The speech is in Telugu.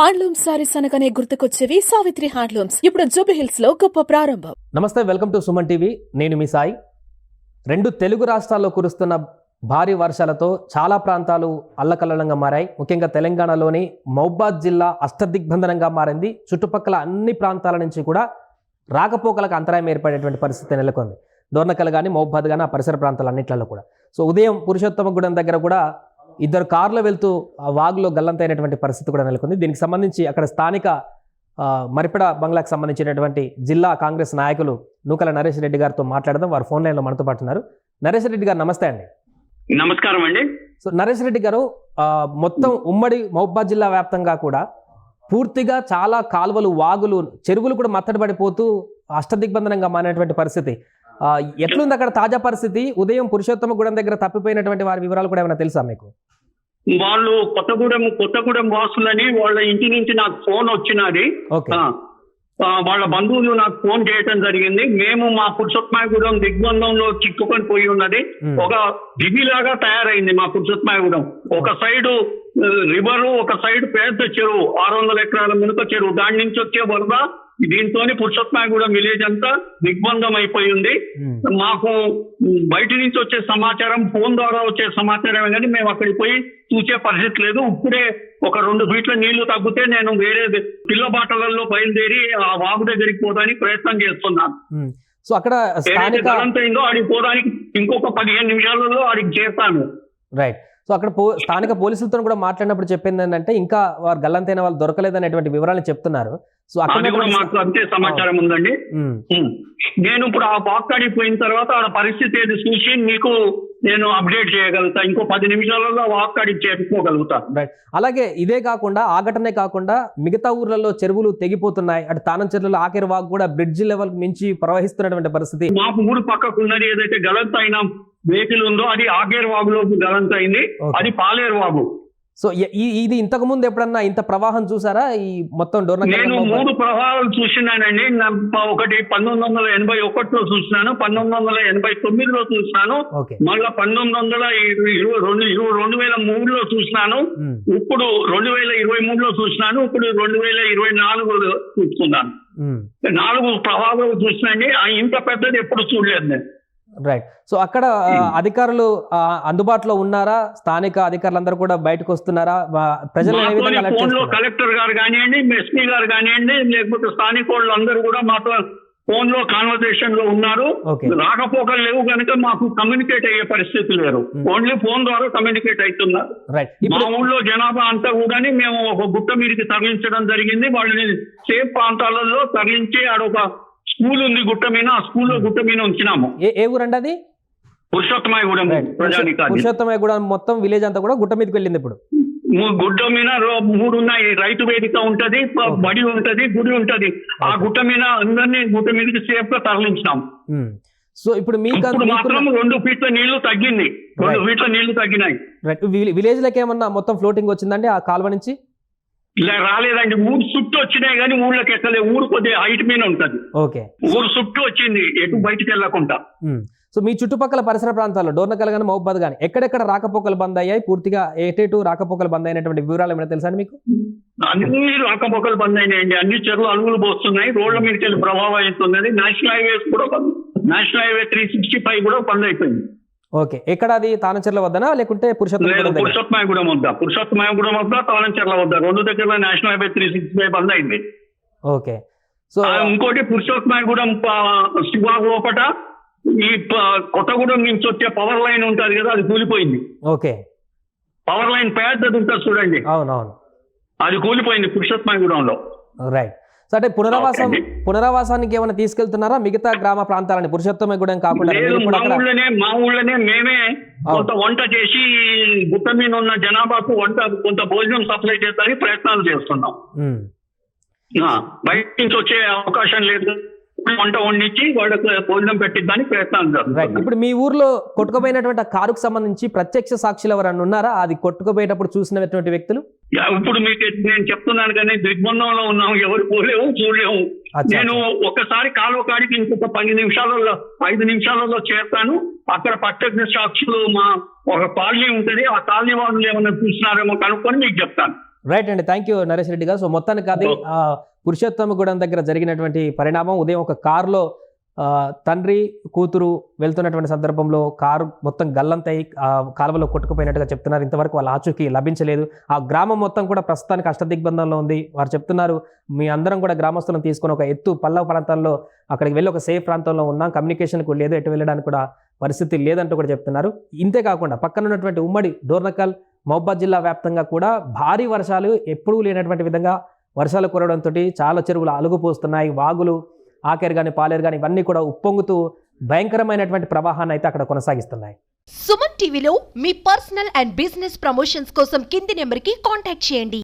హ్యాండ్లూమ్ సారీస్ అనగానే గుర్తుకొచ్చేవి సావిత్రి హ్యాండ్లూమ్స్ ఇప్పుడు జూబి హిల్స్లో గొప్ప ప్రారంభం. నమస్తే వెల్కమ్ టు సుమన్ టీవీ. నేను మీ సాయి. రెండు తెలుగు రాష్ట్రాల్లో కురుస్తున్న భారీ వర్షాలతో చాలా ప్రాంతాలు అల్లకల్లంగా మారాయి. ముఖ్యంగా తెలంగాణలోని మౌబాద్ జిల్లా అష్టదిగ్బంధనంగా మారింది. చుట్టుపక్కల అన్ని ప్రాంతాల నుంచి కూడా రాకపోకలకు అంతరాయం ఏర్పడేటువంటి పరిస్థితి నెలకొంది. దోర్నకల్ కానీ మౌబాద్ కానీ ఆ పరిసర ప్రాంతాలన్నింటిలో కూడా. సో ఉదయం పురుషోత్తమ గూడెం దగ్గర కూడా ఇద్దరు కార్లో వెళ్తూ ఆ వాగులో గల్లంతైనటువంటి పరిస్థితి కూడా నెలకొంది. దీనికి సంబంధించి అక్కడ స్థానిక మరిపెడ బంగ్లాకు సంబంధించినటువంటి జిల్లా కాంగ్రెస్ నాయకులు నూకల నరేష్ రెడ్డి గారితో మాట్లాడదాం. వారు ఫోన్ లైన్లో మనతో పాటు ఉన్నారు. నరేష్ రెడ్డి గారు నమస్తే అండి. నమస్కారం అండి. సో నరేష్ రెడ్డి గారు మొత్తం ఉమ్మడి మహబాద్ జిల్లా వ్యాప్తంగా కూడా పూర్తిగా చాలా కాలువలు వాగులు చెరువులు కూడా మత్తడి పడిపోతూ అష్టదిగ్బంధనంగా మారినటువంటి పరిస్థితి. ఎట్లుంది అక్కడ తాజా పరిస్థితి? ఉదయం పురుషోత్తమ గూడెం దగ్గర తప్పిపోయినటువంటి వారి వివరాలు కూడా ఏమైనా తెలుసా మీకు? వాళ్ళు కొత్తగూడెం కొత్తగూడెం వాసులని వాళ్ళ ఇంటి నుంచి నాకు ఫోన్ వచ్చినది. వాళ్ళ బంధువులు నాకు ఫోన్ చేయటం జరిగింది. మేము మా పురుషోత్మాయగూడెం దిగ్బంధంలో చిక్కుకొని పోయి ఉన్నది. ఒక దిగిలాగా తయారైంది మా పురుషోత్మాయగూడెం. ఒక సైడు రివర్ ఒక సైడ్ పెద్ద చెరువు ఆరు వందల ఎకరాల మునుక చెరువు. దాని నుంచి వచ్చే వరద దీంతో పురుషోత్మాయగూడెం విలేజ్ అంతా దిగ్బంధం అయిపోయింది ఉమ్, మాకు బయట నుంచి వచ్చే సమాచారం ఫోన్ ద్వారా వచ్చే సమాచారం కానీ మేము అక్కడికి పోయి చూసే పరిస్థితి లేదు. ఇప్పుడే ఒక రెండు ఫీట్ల నీళ్ళు తగ్గితే నేను వేరే పిల్ల బాటలలో బయలుదేరి ఆ వాగు దగ్గరికి పోదానికి ప్రయత్నం చేస్తున్నాను. ఉమ్. సో అక్కడ ఏదైతే స్థానిక గలంతైందో ఆడికి పోవడానికి ఇంకొక పదిహేను నిమిషాలలో ఆడికి చేస్తాను రైట్ సో అక్కడ పో స్థానిక పోలీసులతో కూడా మాట్లాడినప్పుడు చెప్పింది ఏంటంటే ఇంకా వారు గల్లంతైన వాళ్ళు దొరకలేదనేటువంటి వివరాలు చెప్తున్నారు. సో అక్కడ కూడా మాకు అంతే సమాచారం ఉందండి. నేను ఇప్పుడు ఆ వాక్కడికి పోయిన తర్వాత ఆ పరిస్థితి ఏది చూసి మీకు నేను అప్డేట్ చేయగలుగుతా. ఇంకో పది నిమిషాలలో వాక్కడికి చేరుకోగలుగుతా. రైట్. అలాగే ఇదే కాకుండా ఆ ఘటనే కాకుండా మిగతా ఊర్లలో చెరువులు తెగిపోతున్నాయి. అటు తానం చెరువులు ఆఖరి వాగు కూడా బ్రిడ్జ్ లెవెల్ మించి ప్రవహిస్తున్నటువంటి పరిస్థితి. మా ఊరు పక్కకు ఉన్నది ఏదైతే గలంత అయిన వెహికల్ ఉందో అది ఆగేరు వాగులోకి గలంత అయింది. అది పాలేరు వాగు సో ఇది ఇంతకు ముందు ఎప్పుడన్నా ఇంత ప్రవాహం చూసారా? ఈ మొత్తం డోర్నకల్ నేను మూడు ప్రభావాలు చూసినానండి. ఒకటి పంతొమ్మిది వందల ఎనభై ఒకటిలో చూసినాను. పంతొమ్మిది వందల ఎనభై తొమ్మిదిలో చూసినాను. మళ్ళా పంతొమ్మిది వందల ఇరవై రెండు ఇరవై రెండు వేల మూడులో చూసినాను. ఇప్పుడు రెండు వేల ఇరవై మూడులో చూసినాను. ఇప్పుడు రెండు వేల ఇరవై నాలుగులో చూస్తున్నాను. నాలుగు ప్రభావాలు చూసినండి. ఆ ఇంత పెద్దది ఎప్పుడు చూడలేదు నేను. రైట్ సో అక్కడ ఆ, అధికారులు అందుబాటులో ఉన్నారా? స్థానిక అధికారులందరూ కూడా బయటకు వస్తున్నారా? వా- ప్రజలను ఏ విధంగా alert ఫోన్లో చేస్తున్నారు? కలెక్టర్ గారు కానివ్వండి ఎస్పీ గారు కానివ్వండి లేకపోతే స్థానిక వాళ్ళు అందరూ కూడా మాతో ఫోన్లో కాన్వర్సేషన్లో ఉన్నారు. రాకపోకలు లేవు కనుక మాకు కమ్యూనికేట్ అయ్యే పరిస్థితి లేరు Hmm. ఓన్లీ ఫోన్ ద్వారా కమ్యూనికేట్ అవుతున్నారు. మా ఊళ్ళో జనాభా అంతా కూడా మేము ఒక గుట్ట మీదకి తరలించడం జరిగింది. వాళ్ళని సేఫ్ ప్రాంతాలలో తరలించి ఆడొక స్కూల్ ఉంది గుట్ట మీద ఆ స్కూల్లో గుట్ట మీద ఉంచినాము. ఏ ఊరండి అది? పురుషోత్తమాయగూడెం కూడా మొత్తం విలేజ్ అంతా కూడా గుట్ట మీదకి వెళ్ళింది ఇప్పుడు. గుడ్డ మీద మూడు ఉన్నాయి. రైతు వేదిక ఉంటది. బడి ఉంటది గుడి ఉంటది. ఆ. గుట్ట మీద అందరినీ గుట్ట మీదకి సేఫ్గా తరలించినాం. సో ఇప్పుడు మీకు మాత్రం రెండు ఫీట్ల నీళ్ళు తగ్గింది. రెండు. ఫీట్ల నీళ్ళు తగ్గినాయి. విలేజ్ లకి ఏమన్నా మొత్తం ఫ్లోటింగ్ వచ్చిందండి ఆ కాలువ నుంచి? ఇలా రాలేదండి. ఊరు చుట్టూ వచ్చినాయి కానీ ఊళ్ళకి ఎక్కలే. ఊరు కొద్దిగా హైట్ మీద ఉంటది. ఓకే. ఊరు చుట్టూ వచ్చింది. ఎటు బయటికి వెళ్ళకుండా. సో మీ చుట్టుపక్కల పరిసర ప్రాంతాల్లో డోర్నకల్ కానీ మహబాద్ కానీ ఎక్కడెక్కడ రాకపోకలు బంద్ అయ్యాయి? పూర్తిగా ఏటేటు రాకపోకలు బంద్ అయినటువంటి వివరాలు ఏమైనా తెలుసా మీకు? అన్ని రాకపోకలు బంద్ అయినాయండి. అన్ని చెరువులు అలుగులు పోస్తున్నాయి. రోడ్ల మీదకి వెళ్ళి ప్రభావం అవుతున్నది. నేషనల్ హైవేస్ కూడా national highway three sixty five కూడా బంద్ అయిపోయింది. ఓకే. ఎక్కడ అది తానచెర్ల వద్దనా? లేకుంటే పురుషోత్తమ పురుషోత్తమాయగూడెం వద్ద? పురుషోత్తమాయగూడెం వద్ద? తాళంచెర్ల వద్ద? రెండు దగ్గర national highway three sixty five బంద్ అయింది. ఓకే. సో ఇంకోటి పురుషోత్తమాయగూడెం ప- శివా లోపట ఈ కొత్తగూడెం నుంచి వచ్చే పవర్ లైన్ ఉంటది కదా అది కూలిపోయింది. ఓకే. పవర్ లైన్ పెద్దది ఉంటుంది చూడండి. అవునవును. అది కూలిపోయింది పురుషోత్తమాయగూడెంలో రైట్. సో అంటే పునరావాసం. పునరావాసానికి ఏమైనా తీసుకెళ్తున్నారా? మిగతా గ్రామ ప్రాంతాలని పురుషోత్తమగూడెం కాకుండా మా ఊళ్ళోనే మా ఊళ్ళోనే మేమే కొంత వంట చేసి గుట్ట మీద ఉన్న జనాభాకు వంట కొంత భోజనం సప్లై చేయడానికి ప్రయత్నాలు చేస్తున్నాం. బయట నుంచి వచ్చే అవకాశం లేదు. వంట వండించి వాళ్ళకి భోజనం పెట్టిద్దానికి ప్రయత్నాలు ఇప్పుడు మీ ఊర్లో కొట్టుకుపోయినటువంటి ఆ కారుకు సంబంధించి ప్రత్యక్ష సాక్షులు ఎవరన్నా ఉన్నారా? అది కొట్టుకుపోయేటప్పుడు చూసినటువంటి వ్యక్తులు? ఇప్పుడు మీకు నేను చెప్తున్నాను కానీ దిగ్బంధంలో ఉన్నాం ఎవరు పోలేము చూడలేము నేను ఒక్కసారి కాలువ కాడికి ఇంకొక పది నిమిషాలలో ఐదు నిమిషాలలో చేస్తాను అక్కడ ప్రత్యక్ష సాక్షులు మా ఒక కాలనీ ఉంటది ఆ కాలనీ వాళ్ళు ఏమైనా చూసినారేమో కనుక్కొని మీకు చెప్తాను. రైట్ అండి థ్యాంక్ యూ నరేష్ రెడ్డి గారు. సో మొత్తానికి అది ఆ, పురుషోత్తమగూడెం దగ్గర జరిగినటువంటి పరిణామం ఉదయం ఒక కారులో తండ్రి కూతురు వెళ్తున్నటువంటి సందర్భంలో కారు మొత్తం గల్లంతై కాలువలో కొట్టుకుపోయినట్టుగా చెప్తున్నారు. ఇంతవరకు వాళ్ళ ఆచూకీ లభించలేదు. ఆ గ్రామం మొత్తం కూడా ప్రస్తుతానికి అష్టదిగ్బంధంలో ఉంది. వారు చెప్తున్నారు మీ అందరం కూడా గ్రామస్తులను తీసుకొని ఒక ఎత్తు పల్లవ ప్రాంతాల్లో అక్కడికి వెళ్ళి ఒక సేఫ్ ప్రాంతంలో ఉన్నాం. కమ్యూనికేషన్కు లేదు ఎటు వెళ్ళడానికి కూడా పరిస్థితి లేదంటూ కూడా చెప్తున్నారు. ఇంతే కాకుండా పక్కన ఉన్నటువంటి ఉమ్మడి డోర్నకల్ మహబాద్ జిల్లా వ్యాప్తంగా కూడా భారీ వర్షాలు ఎప్పుడూ లేనటువంటి విధంగా వర్షాలు కురవడంతో చాలా చెరువులు అలుగుపోస్తున్నాయి. వాగులు ఆఖరి కానీ పాలేరు కానీ ఇవన్నీ కూడా ఉప్పొంగుతూ భయంకరమైనటువంటి ప్రవాహాన్ని అయితే అక్కడ కొనసాగిస్తున్నాయి. సుమన్ టీవీలో మీ పర్సనల్ అండ్ బిజినెస్ ప్రమోషన్స్ కోసం కింది నెంబర్కి కాంటాక్ట్ చేయండి.